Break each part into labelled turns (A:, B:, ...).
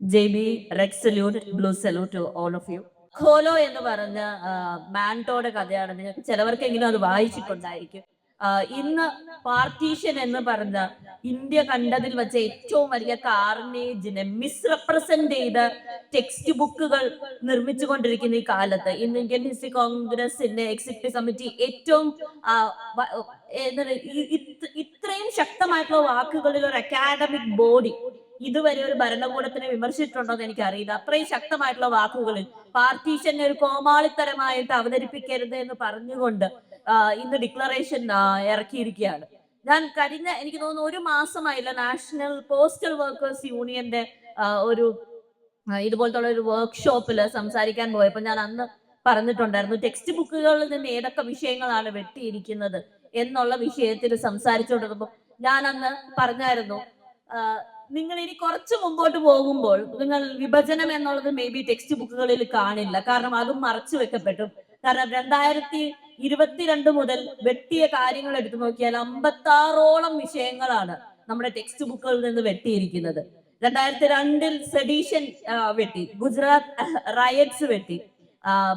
A: J red salute blue salute to all of you. ഖോലോ എന്ന് പറഞ്ഞ മാൻടോയുടെ കഥയാണ്. നിങ്ങൾക്ക് ചിലവർക്കെങ്കിലും അത് വായിച്ചിട്ടുണ്ടായിരിക്കും. ഇന്ന് പാർട്ടീഷൻ എന്ന് പറഞ്ഞ ഇന്ത്യ കണ്ടതിൽ വെച്ച ഏറ്റവും വലിയ കാർണേജിനെ മിസ്റെപ്രസെന്റ് ചെയ്ത ടെക്സ്റ്റ് ബുക്കുകൾ നിർമ്മിച്ചുകൊണ്ടിരിക്കുന്ന ഈ കാലത്ത് ഇന്ന് ഇന്ത്യൻ ഹിസ്റ്ററി കോൺഗ്രസിന്റെ എക്സിക്യൂട്ടീവ് കമ്മിറ്റി ഏറ്റവും ഇത്രയും ശക്തമായിട്ടുള്ള വാക്കുകളിൽ ഒരു അക്കാഡമിക് ബോഡി ഇതുവരെ ഒരു ഭരണകൂടത്തിനെ വിമർശിച്ചിട്ടുണ്ടോ എന്ന് എനിക്കറിയില്ല. അത്രയും ശക്തമായിട്ടുള്ള വാക്കുകളിൽ പാർട്ടീഷനെ ഒരു കോമാളിത്തരമായിട്ട് അവതരിപ്പിക്കരുത് എന്ന് പറഞ്ഞുകൊണ്ട് ഇന്ന് ഡിക്ലറേഷൻ ഇറക്കിയിരിക്കുകയാണ്. ഞാൻ കഴിഞ്ഞ എനിക്ക് തോന്നുന്നു ഒരു മാസമായില്ല നാഷണൽ പോസ്റ്റൽ വർക്കേഴ്സ് യൂണിയന്റെ ഒരു ഇതുപോലത്തുള്ള ഇതുപോലത്തെ ഒരു വർക്ക്ഷോപ്പിൽ സംസാരിക്കാൻ പോയപ്പോൾ ഞാൻ അന്ന് പറഞ്ഞിട്ടുണ്ടായിരുന്നു ടെക്സ്റ്റ് ബുക്കുകളിൽ നിന്ന് ഏതൊക്കെ വിഷയങ്ങളാണ് വെട്ടിയിരിക്കുന്നത്? എന്നുള്ള വിഷയത്തിൽ സംസാരിച്ചുകൊണ്ടിരുന്നപ്പോൾ ഞാൻ അന്ന് പറഞ്ഞായിരുന്നു നിങ്ങൾ ഇനി കുറച്ച് മുമ്പോട്ട് പോകുമ്പോൾ നിങ്ങൾ വിഭജനം എന്നുള്ളത് മേ ബി ടെക്സ്റ്റ് ബുക്കുകളിൽ കാണില്ല. കാരണം അതും മറച്ചു വെക്കപ്പെട്ടു. കാരണം രണ്ടായിരത്തി ഇരുപത്തിരണ്ട് മുതൽ വെട്ടിയ കാര്യങ്ങൾ എടുത്തു നോക്കിയാൽ അമ്പത്തി ആറോളം വിഷയങ്ങളാണ് നമ്മുടെ ടെക്സ്റ്റ് ബുക്കുകളിൽ നിന്ന് വെട്ടിയിരിക്കുന്നത്. രണ്ടായിരത്തി രണ്ടിൽ സെഡീഷൻ വെട്ടി. ഗുജറാത്ത് റയറ്റ്സ് വെട്ടി.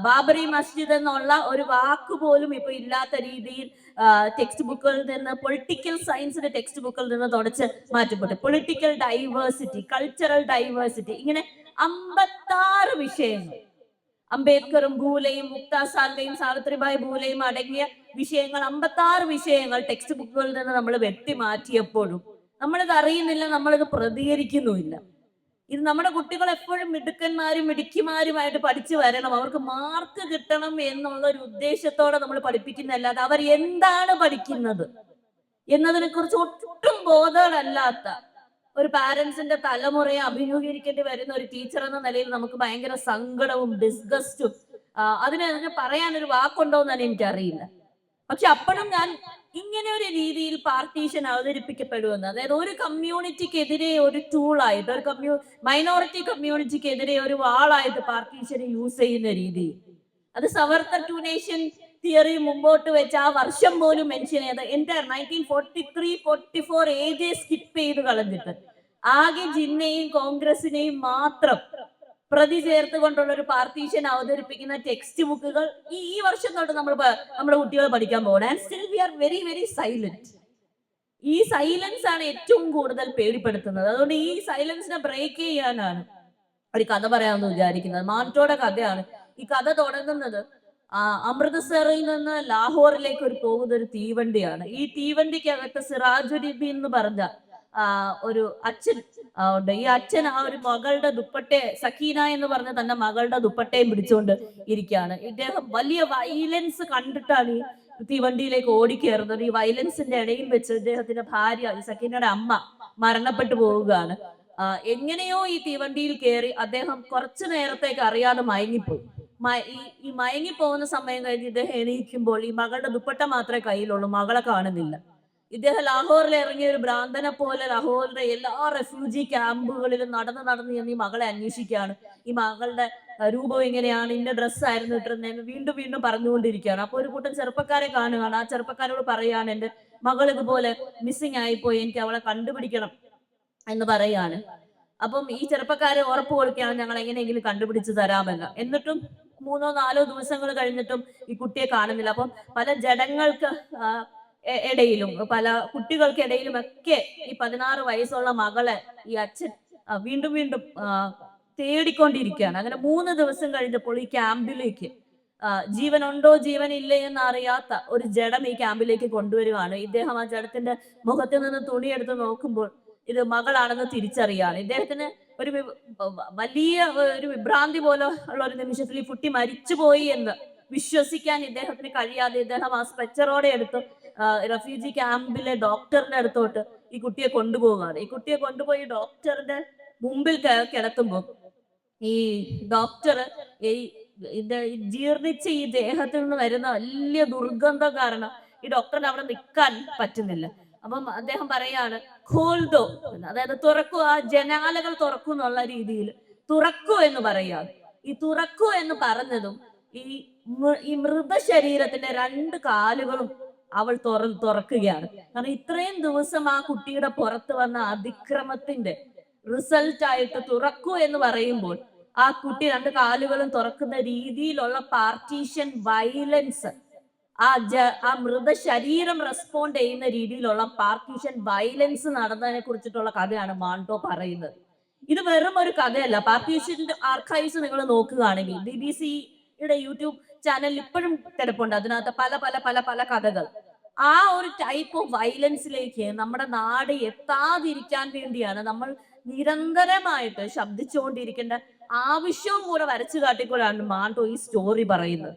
A: ബാബറി മസ്ജിദ് എന്നുള്ള ഒരു വാക്ക് പോലും ഇപ്പൊ ഇല്ലാത്ത രീതിയിൽ ടെക്സ്റ്റ് ബുക്കുകളിൽ നിന്ന് പൊളിറ്റിക്കൽ സയൻസിന്റെ ടെക്സ്റ്റ് ബുക്കിൽ നിന്ന് തുടച്ച് മാറ്റപ്പെട്ടു. പൊളിറ്റിക്കൽ ഡൈവേഴ്സിറ്റി കൾച്ചറൽ ഡൈവേഴ്സിറ്റി ഇങ്ങനെ അമ്പത്താറ് വിഷയങ്ങൾ. അംബേദ്കറും ഭൂലയും മുക്ത സാഗയും സാവിത്രിബായ് ഭൂലയും അടങ്ങിയ വിഷയങ്ങൾ അമ്പത്താറ് വിഷയങ്ങൾ ടെക്സ്റ്റ് ബുക്കുകളിൽ നിന്ന് നമ്മൾ വെട്ടി മാറ്റിയപ്പോഴും നമ്മളിത് അറിയുന്നില്ല നമ്മളിത് പ്രതികരിക്കുന്നുമില്ല. ഇത് നമ്മുടെ കുട്ടികൾ എപ്പോഴും മിടുക്കന്മാരും മിടുക്കിമാരുമായിട്ട് പഠിച്ചു വരണം. അവർക്ക് മാർക്ക് കിട്ടണം എന്നുള്ള ഒരു ഉദ്ദേശത്തോടെ നമ്മൾ പഠിപ്പിക്കുന്നതല്ലാതെ അവർ എന്താണ് പഠിക്കുന്നത് എന്നതിനെ കുറിച്ച് ഒട്ടും ബോധമല്ലാത്ത ഒരു പാരന്റ്സിന്റെ തലമുറയെ അഭിമുഖീകരിക്കേണ്ടി വരുന്ന ഒരു ടീച്ചർ എന്ന നിലയിൽ നമുക്ക് ഭയങ്കര സങ്കടവും ഡിസ്ഗസ്റ്റും അതിനെ പറയാൻ ഒരു വാക്കുണ്ടോ എന്നാണ് എനിക്കറിയില്ല. പക്ഷെ അപ്പോഴും ഞാൻ ഇങ്ങനെ ഒരു രീതിയിൽ പാർട്ടീഷൻ അവതരിപ്പിക്കപ്പെടുമെന്ന്. അതായത് ഒരു കമ്മ്യൂണിറ്റിക്കെതിരെ ഒരു ടൂളായത് ഒരു കമ്മ്യൂ മൈനോറിറ്റി കമ്മ്യൂണിറ്റിക്കെതിരെ ഒരു വാളായത് പാർട്ടീഷനെ യൂസ് ചെയ്യുന്ന രീതി. അത് സവർത്തർ ടു നേഷൻ തിയറി മുമ്പോട്ട് വെച്ച് ആ വർഷം പോലും മെൻഷൻ ചെയ്ത് എന്റെ nineteen forty three forty four age skip ചെയ്ത് കളഞ്ഞിട്ട്. ആകെ ജിന്നയും കോൺഗ്രസിനെയും മാത്രം പ്രതി ചേർത്തുകൊണ്ടുള്ള ഒരു പാർട്ടീഷൻ അവതരിപ്പിക്കുന്ന ടെക്സ്റ്റ് ബുക്കുകൾ ഈ ഈ വർഷം തൊട്ട് നമ്മൾ നമ്മുടെ കുട്ടികൾ പഠിക്കാൻ പോകണം and still we are very very silent ഈ സൈലൻസ് ആണ് ഏറ്റവും കൂടുതൽ പേടിപ്പെടുത്തുന്നത്. അതുകൊണ്ട് ഈ സൈലൻസിനെ ബ്രേക്ക് ചെയ്യാനാണ് ഒരു കഥ പറയാമെന്ന് വിചാരിക്കുന്നത്. മാന്റോയുടെ കഥയാണ്. ഈ കഥ തുടങ്ങുന്നത് അമൃതസറിൽ നിന്ന് ലാഹോറിലേക്ക് ഒരു പോകുന്ന ഒരു തീവണ്ടിയാണ്. ഈ തീവണ്ടിക്ക് തീവണ്ടിക്കകത്ത് സിറാജുദ്ദീൻ എന്ന് പറഞ്ഞ ഒരു അച്ഛൻ ഉണ്ട്. ഈ അച്ഛൻ ആ ഒരു മകളുടെ ദുപ്പട്ടെ സഖീന എന്ന് പറഞ്ഞ തന്റെ മകളുടെ ദുപ്പട്ടയും പിടിച്ചുകൊണ്ട് ഇരിക്കുകയാണ് ഇദ്ദേഹം വലിയ വയലൻസ് കണ്ടിട്ടാണ് ഈ തീവണ്ടിയിലേക്ക് ഓടിക്കയറുന്നത് ഈ വയലൻസിന്റെ ഇടയിൽ വെച്ച് ഇദ്ദേഹത്തിന്റെ ഭാര്യ സഖീനയുടെ അമ്മ മരണപ്പെട്ടു പോവുകയാണ്. എങ്ങനെയോ ഈ തീവണ്ടിയിൽ കയറി അദ്ദേഹം കുറച്ചു നേരത്തേക്ക് അറിയാതെ മയങ്ങിപ്പോയി. ഈ മയങ്ങി പോകുന്ന സമയം കഴിഞ്ഞ് ഇദ്ദേഹം എണീക്കുമ്പോൾ ഈ മകളുടെ ദുപ്പട്ട മാത്രമേ കയ്യിലുള്ളൂ. മകളെ കാണുന്നില്ല. ഇദ്ദേഹം ലാഹോറിൽ ഇറങ്ങിയ ഒരു ഭ്രാന്തനെ പോലെ ലാഹോറിന്റെ എല്ലാ റെഫ്യൂജി ക്യാമ്പുകളിലും നടന്ന് നടന്ന് ചെന്ന് ഈ മകളെ അന്വേഷിക്കുകയാണ്. ഈ മകളുടെ രൂപം എങ്ങനെയാണ്? ഇന്ന ഡ്രസ്സായിരുന്നു ഇട്ടിരുന്നതെന്ന് വീണ്ടും വീണ്ടും പറഞ്ഞുകൊണ്ടിരിക്കുകയാണ്. അപ്പോൾ ഒരു കൂട്ടം ചെറുപ്പക്കാരെ കാണുകയാണ്. ആ ചെറുപ്പക്കാരോട് പറയുകയാണ് എന്റെ മകൾ ഇതുപോലെ മിസ്സിങ് ആയിപ്പോയി. എനിക്ക് അവളെ കണ്ടുപിടിക്കണം എന്ന് പറയാണ്. അപ്പം ഈ ചെറുപ്പക്കാരെ ഉറപ്പ് കൊടുക്കുകയാണ് ഞങ്ങൾ എങ്ങനെയെങ്കിലും കണ്ടുപിടിച്ച് തരാമെന്ന്. എന്നിട്ടും മൂന്നോ നാലോ ദിവസങ്ങൾ കഴിഞ്ഞിട്ടും ഈ കുട്ടിയെ കാണുന്നില്ല. അപ്പം പല ജഡങ്ങൾക്ക് ഇടയിലും പല കുട്ടികൾക്കിടയിലും ഒക്കെ ഈ പതിനാറ് വയസ്സുള്ള മകളെ ഈ അച്ഛൻ വീണ്ടും വീണ്ടും തേടിക്കൊണ്ടിരിക്കുകയാണ്. അങ്ങനെ മൂന്ന് ദിവസം കഴിഞ്ഞപ്പോൾ ഈ ക്യാമ്പിലേക്ക് ജീവനുണ്ടോ ജീവനില്ലേ എന്ന് അറിയാത്ത ഒരു ജഡം ഈ ക്യാമ്പിലേക്ക് കൊണ്ടുവരികയാണ് ഇദ്ദേഹം ആ ജഡത്തിന്റെ മുഖത്ത് നിന്ന് തുണിയെടുത്ത് നോക്കുമ്പോൾ ഇത് മകളാണെന്ന് തിരിച്ചറിയാണ്. ഇദ്ദേഹത്തിന് ഒരു വലിയ ഒരു വിഭ്രാന്തി പോലെ ഉള്ള ഒരു നിമിഷത്തിൽ ഈ കുട്ടി മരിച്ചുപോയി എന്ന് വിശ്വസിക്കാൻ ഇദ്ദേഹത്തിന് കഴിയാതെ ഇദ്ദേഹം ആ സ്ട്രെച്ചറോടെ എടുത്ത് റെഫ്യൂജി ക്യാമ്പിലെ ഡോക്ടറിന്റെ അടുത്തോട്ട് ഈ കുട്ടിയെ കൊണ്ടുപോവുകയാണ്. ഈ കുട്ടിയെ കൊണ്ടുപോയി ഡോക്ടറിന്റെ മുമ്പിൽ കിടത്തുമ്പോൾ ഈ ഡോക്ടർ ഈ ഇത് ജീർണിച്ച ഈ ദേഹത്തിൽ നിന്ന് വരുന്ന വലിയ ദുർഗന്ധം കാരണം ഈ ഡോക്ടറിന് അവിടെ നിൽക്കാൻ പറ്റുന്നില്ല. അപ്പം അദ്ദേഹം പറയാണ് ഖോൽദോ. അതായത് തുറക്കൂ ആ ജനാലകൾ തുറക്കൂ എന്നുള്ള രീതിയിൽ. തുറക്കൂ എന്ന് പറയുക ഈ തുറക്കൂ എന്ന് പറഞ്ഞതും ഈ ഈ മൃതശരീരത്തിന്റെ രണ്ട് കാലുകളും അവൾ തുറ തുറക്കുകയാണ്. കാരണം ഇത്രയും ദിവസം ആ കുട്ടിയുടെ പുറത്ത് വന്ന അതിക്രമത്തിന്റെ റിസൾട്ട് ആയിട്ട് തുറക്കൂ എന്ന് പറയുമ്പോൾ ആ കുട്ടി രണ്ട് കാലുകളും തുറക്കുന്ന രീതിയിലുള്ള പാർട്ടീഷൻ വയലൻസ് ആ ജ ആ മൃതശരീരം റെസ്പോണ്ട് ചെയ്യുന്ന രീതിയിലുള്ള പാർട്ടീഷൻ വയലൻസ് നടന്നതിനെ കുറിച്ചിട്ടുള്ള കഥയാണ് മാണ്ടോ പറയുന്നത്. ഇത് വെറും ഒരു കഥയല്ല. പാർട്ടീഷന്റെ ആർക്കൈവ്സ് നിങ്ങൾ നോക്കുകയാണെങ്കിൽ ബി ബി സിയുടെ യൂട്യൂബ് ചാനലിൽ ഇപ്പോഴും കിടപ്പുണ്ട് അതിനകത്ത് പല പല പല പല കഥകൾ. ആ ഒരു ടൈപ്പ് ഓഫ് വയലൻസിലേക്ക് നമ്മുടെ നാട് എത്താതിരിക്കാൻ വേണ്ടിയാണ് നമ്മൾ നിരന്തരമായിട്ട് ശബ്ദിച്ചുകൊണ്ടിരിക്കേണ്ട ആവശ്യവും കൂടെ വരച്ചു കാട്ടിക്കൊണ്ടാണ് മാണ്ടോ ഈ സ്റ്റോറി പറയുന്നത്.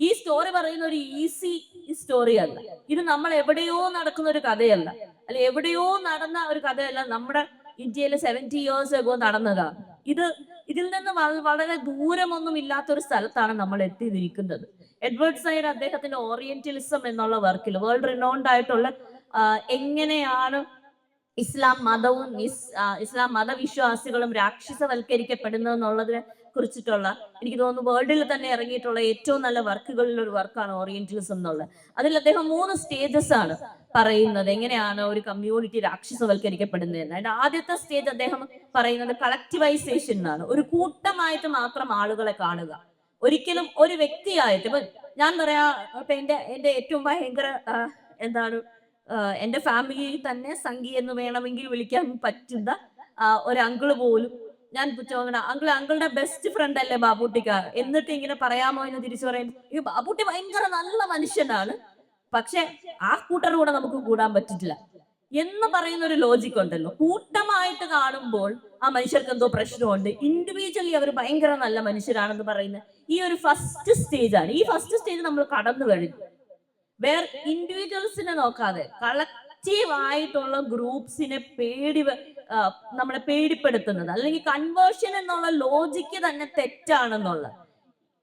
A: ഈ സ്റ്റോറി പറയുന്ന ഒരു ഈസി സ്റ്റോറി അല്ല. ഇത് നമ്മൾ എവിടെയോ നടക്കുന്ന ഒരു കഥയല്ല. അല്ല എവിടെയോ നടന്ന ഒരു കഥയല്ല. നമ്മുടെ ഇന്ത്യയിലെ സെവന്റി ഇയേഴ്സ് എഗോ നടന്നതാണ്. ഇത് ഇതിൽ നിന്ന് വളരെ ദൂരമൊന്നും ഇല്ലാത്ത ഒരു സ്ഥലത്താണ് നമ്മൾ എത്തിയിരിക്കുന്നത്. എഡ്വേർഡ് സൈർ അദ്ദേഹത്തിന്റെ ഓറിയന്റലിസം എന്നുള്ള വർക്കിൽ വേൾഡ് റിനോൺഡ് ആയിട്ടുള്ള എങ്ങനെയാണ് ഇസ്ലാം മതവും ഇസ്ലാം മതവിശ്വാസികളും രാക്ഷസവൽക്കരിക്കപ്പെടുന്നത് എന്നുള്ളതിനെ കുറിച്ചിട്ടുള്ള എനിക്ക് തോന്നുന്നു വേൾഡിൽ തന്നെ ഇറങ്ങിയിട്ടുള്ള ഏറ്റവും നല്ല വർക്കുകളിൽ ഒരു വർക്കാണ് ഓറിയന്റലിസം എന്നുള്ളത്. അതിൽ അദ്ദേഹം മൂന്ന് സ്റ്റേജസ് ആണ് പറയുന്നത്. എങ്ങനെയാണ് ഒരു കമ്മ്യൂണിറ്റി രാക്ഷസവൽക്കരിക്കപ്പെടുന്നത് എന്ന്. അതിന്റെ ആദ്യത്തെ സ്റ്റേജ് അദ്ദേഹം പറയുന്നത് കളക്ടിവൈസേഷൻ എന്നാണ്. ഒരു കൂട്ടമായിട്ട് മാത്രം ആളുകളെ കാണുക. ഒരിക്കലും ഒരു വ്യക്തിയായിട്ട് ഇപ്പൊ ഞാൻ പറയാ ഇപ്പൊ എന്റെ എന്റെ ഏറ്റവും ഭയങ്കര എന്താണ് എന്റെ ഫാമിലിയിൽ തന്നെ സംഗി എന്ന് വേണമെങ്കിൽ വിളിക്കാൻ പറ്റുന്ന ഒരു അങ്കിൾ പോലും ഞാൻ ചോദന അങ്കിൾ അങ്കിളുടെ ബെസ്റ്റ് ഫ്രണ്ട് അല്ലേ ബാബൂട്ടിക്ക? എന്നിട്ട് ഇങ്ങനെ പറയാമോ എന്ന് തിരിച്ചു പറയും. ഈ ബാബൂട്ടി ഭയങ്കര നല്ല മനുഷ്യനാണ്. പക്ഷെ ആ കൂട്ടർ കൂടെ നമുക്ക് കൂടാൻ പറ്റില്ല എന്ന് പറയുന്ന ഒരു ലോജിക് ഉണ്ടല്ലോ. കൂട്ടമായിട്ട് കാണുമ്പോൾ ആ മനുഷ്യർക്ക് എന്തോ പ്രശ്നമുണ്ട്. ഇൻഡിവിജ്വലി അവർ ഭയങ്കര നല്ല മനുഷ്യരാണെന്ന് പറയുന്ന ഈ ഒരു ഫസ്റ്റ് സ്റ്റേജ് ആണ്. ഈ ഫസ്റ്റ് സ്റ്റേജ് നമ്മൾ കടന്നു കഴിഞ്ഞു. വേറെ ഇൻഡിവിജ്വൽസിനെ നോക്കാതെ കളക്റ്റീവ് ആയിട്ടുള്ള ഗ്രൂപ്പ്സിനെ പേടി നമ്മളെ പേടിപ്പെടുത്തുന്നത്. അല്ലെങ്കിൽ കൺവേർഷൻ എന്നുള്ള ലോജിക്ക് തന്നെ തെറ്റാണെന്നുള്ള.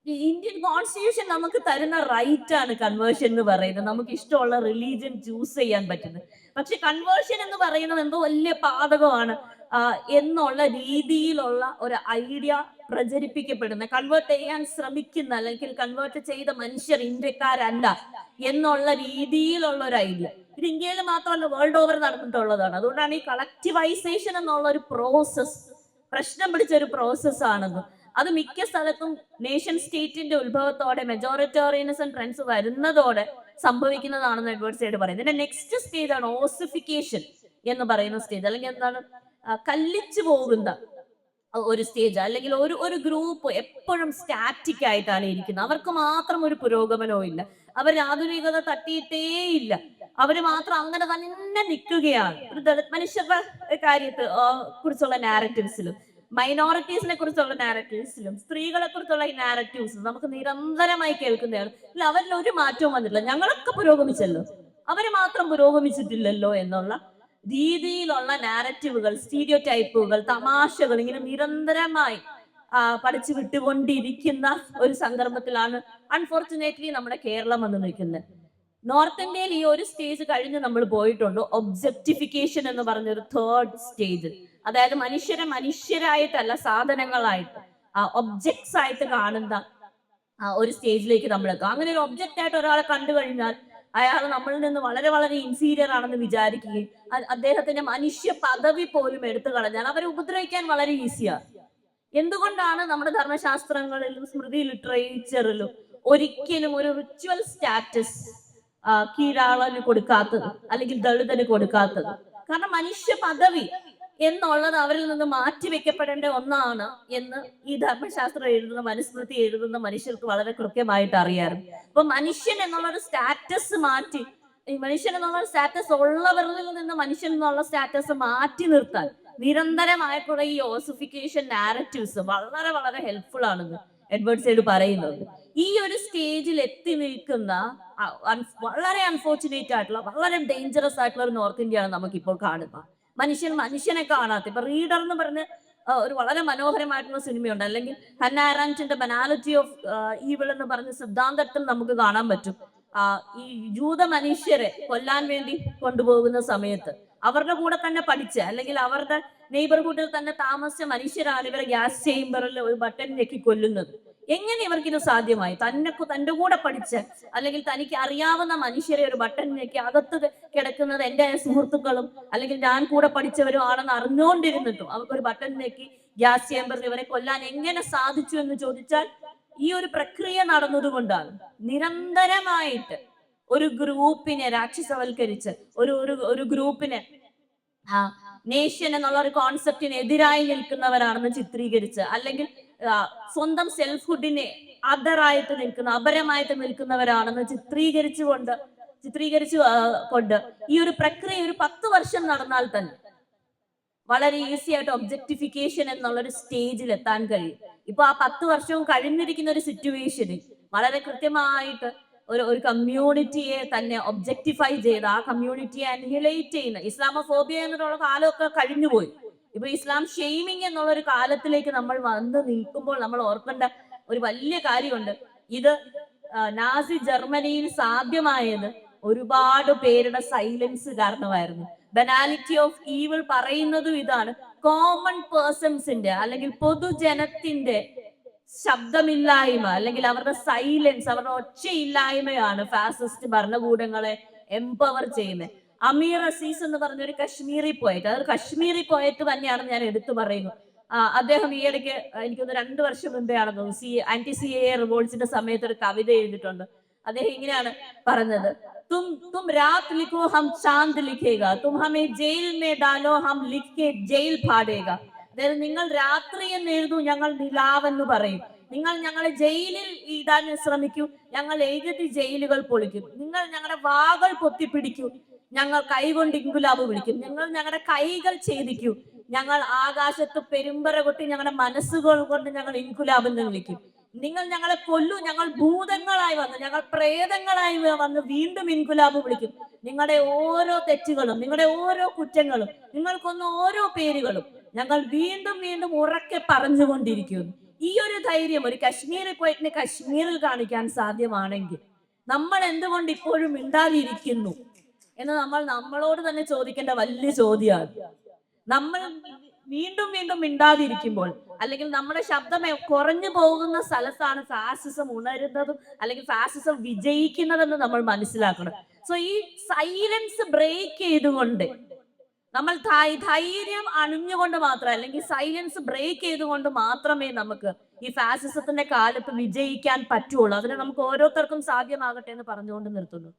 A: ഈ ഇന്ത്യൻ കോൺസ്റ്റിറ്റ്യൂഷൻ നമുക്ക് തരുന്ന റൈറ്റ് ആണ് കൺവേർഷൻ എന്ന് പറയുന്നത്. നമുക്ക് ഇഷ്ടമുള്ള റിലീജിയൻ ചൂസ് ചെയ്യാൻ പറ്റുന്നത്. പക്ഷെ കൺവേർഷൻ എന്ന് പറയുന്നത് എന്തോ വലിയ പാതകമാണ്. എന്നുള്ള രീതിയിലുള്ള ഒരു ഐഡിയ പ്രചരിപ്പിക്കപ്പെടുന്ന കൺവേർട്ട് ചെയ്യാൻ ശ്രമിക്കുന്ന അല്ലെങ്കിൽ കൺവേർട്ട് ചെയ്ത മനുഷ്യർ ഇന്ത്യക്കാരല്ല എന്നുള്ള രീതിയിലുള്ള ഒരു ഐഡിയ. ഇത് ഇന്ത്യയിൽ മാത്രമല്ല വേൾഡ് ഓവർ നടന്നിട്ടുള്ളതാണ്. അതുകൊണ്ടാണ് ഈ കളക്ടിവൈസേഷൻ എന്നുള്ള ഒരു പ്രോസസ് പ്രശ്നം പിടിച്ച ഒരു പ്രോസസ് ആണെന്ന് അത് മിക്ക സ്ഥലത്തും നേഷൻ സ്റ്റേറ്റിന്റെ ഉത്ഭവത്തോടെ മെജോറിറ്റേറിയനിസം ട്രെൻഡ്സ് വരുന്നതോടെ സംഭവിക്കുന്നതാണെന്ന് എഡ്വേർഡ് സൈഡ് പറയുന്നത് ഇതിന്റെ നെക്സ്റ്റ് സ്റ്റേജ് ആണ് ഓസിഫിക്കേഷൻ എന്ന് പറയുന്ന സ്റ്റേജ് അല്ലെങ്കിൽ എന്താണ്? കല്ലിച്ചു പോകുന്ന ഒരു സ്റ്റേജ് അല്ലെങ്കിൽ ഒരു ഒരു ഗ്രൂപ്പ് എപ്പോഴും സ്റ്റാറ്റിക് ആയിട്ടാണ് ഇരിക്കുന്നത്. അവർക്ക് മാത്രം ഒരു പുരോഗമനവും ഇല്ല. അവർ ആധുനികത തട്ടിയിട്ടേയില്ല. അവർ മാത്രം അങ്ങനെ തന്നെ നിൽക്കുകയാണ്. ഒരു ദളിത് മനുഷ്യരുടെ കാര്യത്ത് കുറിച്ചുള്ള നാരറ്റീവ്സിലും മൈനോറിറ്റീസിനെ കുറിച്ചുള്ള നാരറ്റീവ്സിലും സ്ത്രീകളെ കുറിച്ചുള്ള ഈ നാരറ്റീവ്സ് നമുക്ക് നിരന്തരമായി കേൾക്കുന്നതാണ്. അല്ല അവരിൽ ഒരു മാറ്റവും വന്നിട്ടില്ല. ഞങ്ങളൊക്കെ പുരോഗമിച്ചല്ലോ. അവർ മാത്രം പുരോഗമിച്ചിട്ടില്ലല്ലോ എന്നുള്ള രീതിയിലുള്ള നാരറ്റീവുകൾ സ്റ്റീരിയോ ടൈപ്പുകൾ തമാശകൾ ഇങ്ങനെ നിരന്തരമായി പഠിച്ചു വിട്ടുകൊണ്ടിരിക്കുന്ന ഒരു സന്ദർഭത്തിലാണ് അൺഫോർച്ചുനേറ്റ്ലി നമ്മുടെ കേരളം വന്ന് നിൽക്കുന്നത്. നോർത്ത് ഇന്ത്യയിൽ ഈ ഒരു സ്റ്റേജ് കഴിഞ്ഞ് നമ്മൾ പോയിട്ടുണ്ട്. ഒബ്ജക്ടിഫിക്കേഷൻ എന്ന് പറഞ്ഞൊരു തേർഡ് സ്റ്റേജ് അതായത് മനുഷ്യരെ മനുഷ്യരായിട്ടല്ല സാധനങ്ങളായിട്ട് ഒബ്ജക്ട്സ് ആയിട്ട് കാണുന്ന ഒരു സ്റ്റേജിലേക്ക് നമ്മൾ അങ്ങനെ ഒരു ഒബ്ജക്റ്റ് ആയിട്ട് ഒരാളെ കണ്ടു കഴിഞ്ഞാൽ അയാൾ നമ്മളിൽ നിന്ന് വളരെ വളരെ ഇൻഫീരിയർ ആണെന്ന് വിചാരിക്കുകയും അദ്ദേഹത്തിന്റെ മനുഷ്യ പദവി പോലും എടുത്തു കളഞ്ഞാൽ അവരെ ഉപദ്രവിക്കാൻ വളരെ ഈസിയാണ് എന്തുകൊണ്ടാണ് നമ്മുടെ ധർമ്മശാസ്ത്രങ്ങളിലും സ്മൃതി ലിറ്ററേച്ചറിലും ഒരിക്കലും ഒരു റിച്വൽ സ്റ്റാറ്റസ് കീഴാളന് കൊടുക്കാത്തത് അല്ലെങ്കിൽ ദളിതന് കൊടുക്കാത്തത്? കാരണം മനുഷ്യ പദവി എന്നുള്ളത് അവരിൽ നിന്ന് മാറ്റിവെക്കപ്പെടേണ്ട ഒന്നാണ് എന്ന് ഈ ധർമ്മശാസ്ത്രം എഴുതുന്ന മനുസ്മൃതി എഴുതുന്ന മനുഷ്യർക്ക് വളരെ കൃത്യമായിട്ട് അറിയാറുണ്ട് അപ്പൊ മനുഷ്യൻ എന്നുള്ള ഒരു സ്റ്റാറ്റസ് മാറ്റി മനുഷ്യൻ എന്നുള്ള സ്റ്റാറ്റസ് ഉള്ളവരിൽ നിന്ന് മനുഷ്യൻ എന്നുള്ള സ്റ്റാറ്റസ് മാറ്റി നിർത്താൻ നിരന്തരമായിട്ടുള്ള ഈ ഓസിഫിക്കേഷൻ നാരറ്റീവ്സ് വളരെ വളരെ ഹെൽപ്ഫുൾ ആണെന്ന് എഡ്വേർഡ് സൈഡ് പറയുന്നത്. ഈ ഒരു സ്റ്റേജിൽ എത്തി നിൽക്കുന്ന വളരെ അൺഫോർച്ചുനേറ്റ് ആയിട്ടുള്ള വളരെ ഡേഞ്ചറസ് ആയിട്ടുള്ള ഒരു നോർത്ത് ഇന്ത്യയാണ് നമുക്കിപ്പോൾ കാണുക മനുഷ്യൻ മനുഷ്യനെ കാണാത്ത. ഇപ്പൊ റീഡർ എന്ന് പറഞ്ഞ് ഒരു വളരെ മനോഹരമായിട്ടുള്ള സിനിമയുണ്ട്. അല്ലെങ്കിൽ ഹന്ന ആറാന്റിന്റെ ബനാലിറ്റി ഓഫ് ഈവിൾ എന്ന് പറഞ്ഞ സിദ്ധാന്തത്തിൽ നമുക്ക് കാണാൻ പറ്റും. ഈ ജൂത മനുഷ്യരെ കൊല്ലാൻ വേണ്ടി കൊണ്ടുപോകുന്ന സമയത്ത് അവരുടെ കൂടെ തന്നെ പഠിച്ച അല്ലെങ്കിൽ അവരുടെ നെയ്ബർഹുഡിൽ തന്നെ താമസിച്ച മനുഷ്യരാണ് ഇവരെ ഗ്യാസ് ചേംബറിൽ ഒരു ബട്ടൺ ഞെക്കി കൊല്ലുന്നത്. എങ്ങനെ ഇവർക്ക് ഇത് സാധ്യമായി? തന്നെ തന്റെ കൂടെ പഠിച്ച് അല്ലെങ്കിൽ തനിക്ക് അറിയാവുന്ന മനുഷ്യരെ ഒരു ബട്ടണിലേക്ക് അകത്ത് കിടക്കുന്നത് എന്റെ സുഹൃത്തുക്കളും അല്ലെങ്കിൽ ഞാൻ കൂടെ പഠിച്ചവരും ആണെന്ന് അറിഞ്ഞുകൊണ്ടിരുന്നിട്ടും അവർക്ക് ഒരു ബട്ടണിലേക്ക് ഗ്യാസ് ചേമ്പറിൽ ഇവരെ കൊല്ലാൻ എങ്ങനെ സാധിച്ചു എന്ന് ചോദിച്ചാൽ ഈ ഒരു പ്രക്രിയ നടന്നതുകൊണ്ടാണ്. നിരന്തരമായിട്ട് ഒരു ഗ്രൂപ്പിനെ രാക്ഷസവൽക്കരിച്ച് ഒരു ഒരു ഒരു ഗ്രൂപ്പിനെ നേഷൻ എന്നുള്ള ഒരു കോൺസെപ്റ്റിന് എതിരായി നിൽക്കുന്നവരാണെന്ന് ചിത്രീകരിച്ച് അല്ലെങ്കിൽ സ്വന്തം സെൽഫ്ഹുഡിനെ അതറായിട്ട് നിൽക്കുന്ന അപരമായിട്ട് നിൽക്കുന്നവരാണെന്ന് ചിത്രീകരിച്ചുകൊണ്ട് ചിത്രീകരിച്ചു കൊണ്ട് ഈ ഒരു പ്രക്രിയ ഒരു പത്ത് വർഷം നടന്നാൽ തന്നെ വളരെ ഈസി ആയിട്ട് ഒബ്ജക്ടിഫിക്കേഷൻ എന്നുള്ള ഒരു സ്റ്റേജിൽ എത്താൻ കഴിയും. ഇപ്പൊ ആ പത്ത് വർഷവും കഴിഞ്ഞിരിക്കുന്ന ഒരു സിറ്റുവേഷനിൽ വളരെ കൃത്യമായിട്ട് ഒരു ഒരു കമ്മ്യൂണിറ്റിയെ തന്നെ ഒബ്ജക്ടിഫൈ ചെയ്ത് ആ കമ്മ്യൂണിറ്റിയെ അൻഹിലേറ്റ് ചെയ്യുന്ന ഇസ്ലാമോഫോബിയ എന്നുള്ള കാലമൊക്കെ കഴിഞ്ഞുപോയി. ഇപ്പൊ ഇസ്ലാം ഷെയ്മിങ് എന്നുള്ള ഒരു കാലത്തിലേക്ക് നമ്മൾ വന്ന് നിൽക്കുമ്പോൾ നമ്മൾ ഓർക്കേണ്ട ഒരു വലിയ കാര്യമുണ്ട്. ഇത് നാസി ജർമ്മനിയിൽ സാധ്യമായത് ഒരുപാട് പേരുടെ സൈലൻസ് കാരണമായിരുന്നു. ബനാലിറ്റി ഓഫ് ഈവിൾ പറയുന്നതും ഇതാണ്. കോമൺ പേഴ്സൺസിന്റെ അല്ലെങ്കിൽ പൊതുജനത്തിന്റെ ശബ്ദമില്ലായ്മ അല്ലെങ്കിൽ അവരുടെ സൈലൻസ് അവരുടെ ഒച്ചയില്ലായ്മയാണ് ഫാസിസ്റ്റ് ഭരണകൂടങ്ങളെ എംപവർ ചെയ്യുന്നത് അമീർ അസീസ് എന്ന് പറഞ്ഞ ഒരു കശ്മീരി പോയറ്റ് അതൊരു കശ്മീരി പോയറ്റ് തന്നെയാണ് ഞാൻ എടുത്തു പറയുന്നു. അദ്ദേഹം ഈ ഇടയ്ക്ക് എനിക്കൊന്ന് രണ്ടു വർഷം മുമ്പേ ആണെന്ന് തോന്നുന്നു സി ആന്റി സി എ റിവോൾസിന്റെ സമയത്ത് ഒരു കവിത എഴുതിയിട്ടുണ്ട്. അദ്ദേഹം ഇങ്ങനെയാണ് പറഞ്ഞത്. തും തും രാത് ലിഖോ ഹം ചാന്ത് ലിഖേഗ തും ഹമേ ജയിൽ മേ ഡാലോ ഹം ലിഖ് ജയിൽ പാടേക അതായത് നിങ്ങൾ രാത്രി എന്ന് എഴുതൂ ഞങ്ങൾ നിലാവെന്ന് പറയും. നിങ്ങൾ ഞങ്ങളെ ജയിലിൽ ഇടാൻ ശ്രമിക്കൂ. ഞങ്ങൾ എഴുതി ജയിലുകൾ പൊളിക്കും. നിങ്ങൾ ഞങ്ങളുടെ വാകൾ പൊത്തിപ്പിടിക്കൂ. ഞങ്ങൾ കൈകൊണ്ട് ഇങ്കുലാബ് വിളിക്കും. ഞങ്ങൾ ഞങ്ങളുടെ കൈകൾ ഛേദിക്കൂ. ഞങ്ങൾ ആകാശത്ത് പെരുമ്പറ കൊട്ടി ഞങ്ങളുടെ മനസ്സുകൾ കൊണ്ട് ഞങ്ങൾ ഇൻകുലാബ് എന്ന് വിളിക്കും. നിങ്ങൾ ഞങ്ങളെ കൊല്ലു. ഞങ്ങൾ ഭൂതങ്ങളായി വന്ന് ഞങ്ങൾ പ്രേതങ്ങളായി വന്ന് വീണ്ടും ഇൻകുലാബ് വിളിക്കും. നിങ്ങളുടെ ഓരോ തെറ്റുകളും നിങ്ങളുടെ ഓരോ കുറ്റങ്ങളും നിങ്ങൾക്കൊന്ന് ഓരോ പേരുകളും ഞങ്ങൾ വീണ്ടും വീണ്ടും ഉറക്കെ പറഞ്ഞുകൊണ്ടിരിക്കുന്നു. ഈ ഒരു ധൈര്യം ഒരു കശ്മീരിൽ പോയിട്ട് കശ്മീരിൽ കാണിക്കാൻ സാധ്യമാണെങ്കിൽ നമ്മൾ എന്തുകൊണ്ട് ഇപ്പോഴും മിണ്ടാതിരിക്കുന്നു? എന്ന് നമ്മൾ നമ്മളോട് തന്നെ ചോദിക്കേണ്ട വലിയ ചോദ്യമാണ്. നമ്മൾ വീണ്ടും വീണ്ടും മിണ്ടാതിരിക്കുമ്പോൾ അല്ലെങ്കിൽ നമ്മുടെ ശബ്ദം കുറഞ്ഞു പോകുന്ന സ്ഥലത്താണ് ഫാസിസം ഉണരുന്നതും അല്ലെങ്കിൽ ഫാസിസം വിജയിക്കുന്നതെന്ന് നമ്മൾ മനസ്സിലാക്കണം. സോ ഈ സൈലൻസ് ബ്രേക്ക് ചെയ്തുകൊണ്ട് നമ്മൾ ധൈര്യം അണിഞ്ഞുകൊണ്ട് മാത്രം അല്ലെങ്കിൽ സൈലൻസ് ബ്രേക്ക് ചെയ്തുകൊണ്ട് മാത്രമേ നമുക്ക് ഈ ഫാസിസത്തിന്റെ കാലത്ത് വിജയിക്കാൻ പറ്റുള്ളൂ. അതിന് നമുക്ക് ഓരോരുത്തർക്കും സാധ്യമാകട്ടെ എന്ന് പറഞ്ഞുകൊണ്ട് നിർത്തുന്നു.